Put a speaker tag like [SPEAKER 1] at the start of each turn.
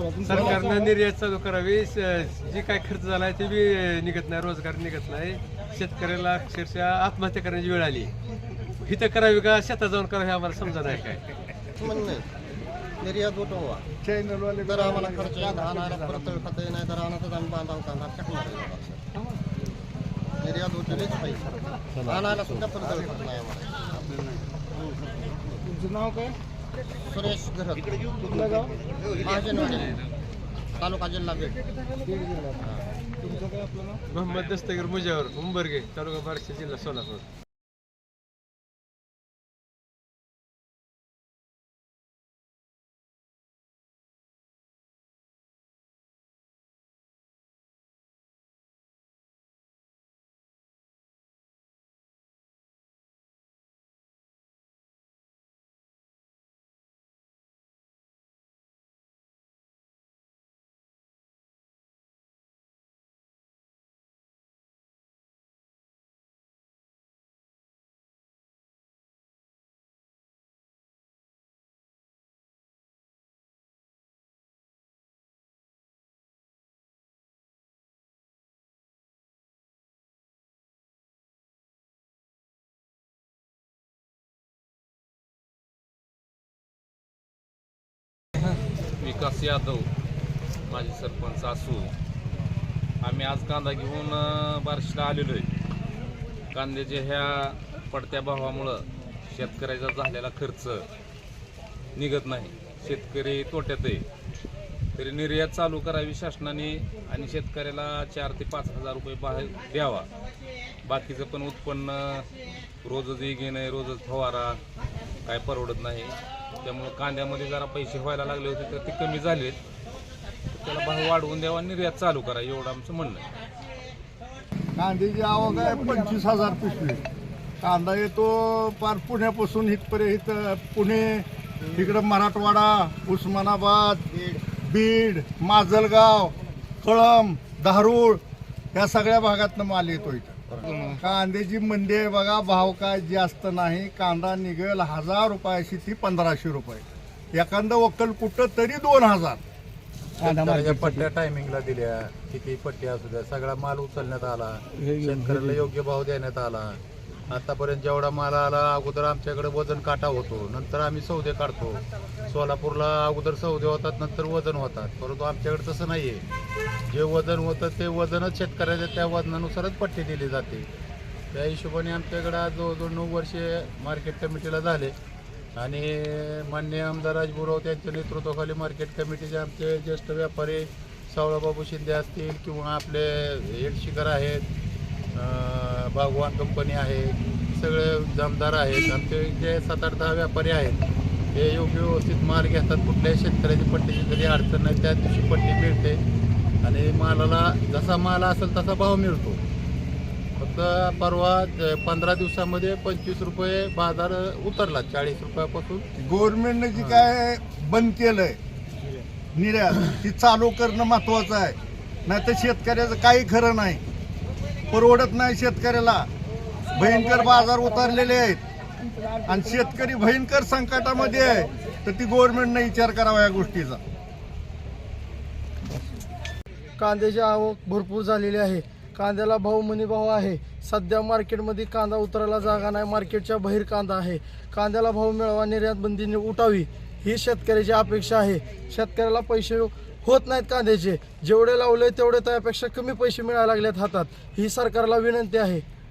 [SPEAKER 1] सरकारनं निर्यात चालू करावी. स- जे काय खर्च झाला आहे ते बी निघत नाही रोजगार निघत नाही. शेतकऱ्याला अक्षरशः आत्महत्या करण्याची वेळ आली. इथं करावी का शेतात जाऊन करावी हे आम्हाला समजा नाही काय.
[SPEAKER 2] म्हणणं. निर्यात उठवा.
[SPEAKER 3] चॅनलवाले
[SPEAKER 2] तर आम्हाला खर्च खत नाही तर आणतच आम्ही बांधावं कांदा टाकणार आहे बाबा. निर्यात पाहिजे. सुद्धा खत नाही आम्हाला.
[SPEAKER 3] तुमचं नाव काय?
[SPEAKER 2] सुरेश
[SPEAKER 3] कुठलं गाव?
[SPEAKER 2] महाजनवाडी. तालुका जिल्हा बीड.
[SPEAKER 3] बीड जिल्हा तुमचं काय आपलं नाव?
[SPEAKER 1] मोहम्मद दस्तगीर मुजावर उंबरगे तालुका बार्शी जिल्हा सोलापूर.
[SPEAKER 4] विकास यादव माझे सरपंच असू आम्ही आज कांदा घेऊन बारशीला बार्शीला आलेलो आहे. कांद्याच्या ह्या पडत्या भावामुळं शेतकऱ्याचा झालेला खर्च निघत नाही. शेतकरी तोट्यात आहे. तरी निर्यात चालू करावी शासनाने आणि शेतकऱ्याला चार ते पाच हजार रुपये बाहेर द्यावा. बाकीचं पण उत्पन्न रोजच घेणं रोजच फवारा काय परवडत नाही. त्यामुळं कांद्यामध्ये जरा पैसे व्हायला लागले होते तर ते कमी झालेत. त्याला भाव वाढवून द्यावा निर्यात चालू करा एवढं आमचं म्हणणं आहे.
[SPEAKER 3] कांद्याची आवक आहे पंचवीस हजार पिशवी. कांदा येतो पार पुण्यापासून इथपर्यंत पुणे इकडं मराठवाडा उस्मानाबाद बीड माजलगाव कळंब धारूळ या सगळ्या भागातनं माल येतो इथं. कांद्याची मंडी आहे बघा भाव काय जास्त नाही. कांदा निघेल हजार रुपयाची ती पंधराशे रुपये. एखादं वक्कल कुठं तरी दोन हजार.
[SPEAKER 5] शेतकऱ्याच्या पट्ट्या टायमिंगला दिल्या. किती पट्टी असू द्या सगळा माल उचलण्यात आला. शेतकऱ्याला योग्य भाव देण्यात आला. आतापर्यंत जेवढा माल आला अगोदर आमच्याकडे वजन काटा होतो. नंतर आम्ही सौदे काढतो. सोलापूरला अगोदर सौदे होतात नंतर वजन होतात. परंतु आमच्याकडे तसं नाही आहे जे वजन होतं ते वजनच शेतकऱ्याच्या त्या वजनानुसारच पट्टी दिली जाते. त्या हिशोबाने आमच्याकडे आज जवळजवळ नऊ वर्षे मार्केट कमिटीला झाले. आणि मान्य आमदार राजगुराव त्यांच्या नेतृत्वाखाली मार्केट कमिटीचे आमचे ज्येष्ठ व्यापारी सावळाबाबू शिंदे असतील किंवा आपले हेडशिकर आहेत अं, भगवान कंपनी आहे सगळे जमदार आहेत. आमचे जे सात आठ दहा व्यापारी आहेत हे योग्य व्यवस्थित माल घेतात. कुठल्याही शेतकऱ्याची पट्टीची कधी अडचण नाही त्या दिवशी पट्टी मिळते. आणि मालाला जसा माल असेल तसा भाव मिळतो. फक्त परवा पंधरा दिवसामध्ये पंचवीस रुपये बाजार उतरला चाळीस रुपयापासून.
[SPEAKER 3] गव्हर्नमेंटने जी काय बंद केलंय निर्यात ती चालू करणं महत्वाचं आहे. नाही तर शेतकऱ्याचं काही खरं नाही. परवडत नाही शेतकऱ्याला. भयंकर बाजार उतरलेले आहेत. आणि शेतकरी भयंकर संकटामध्ये आहे. तर ती गव्हर्नमेंटने विचार करावा या गोष्टीचा.
[SPEAKER 6] कांद्याची आवक भरपूर झालेली आहे. कांद्याला भाव मनी भाव आहे. सध्या मार्केटमध्ये कांदा उतरायला जागा नाही. मार्केटच्या बाहेर कांदा आहे. कांद्याला भाव मिळावा निर्यात बंदीने उठावी ही शेतकऱ्याची अपेक्षा आहे. शेतकऱ्याला पैसे होत नाहीत कांद्याचे. जेवढे लावले तेवढे त्यापेक्षा कमी पैसे मिळायला लागलेत हातात. ही सरकारला विनंती आहे.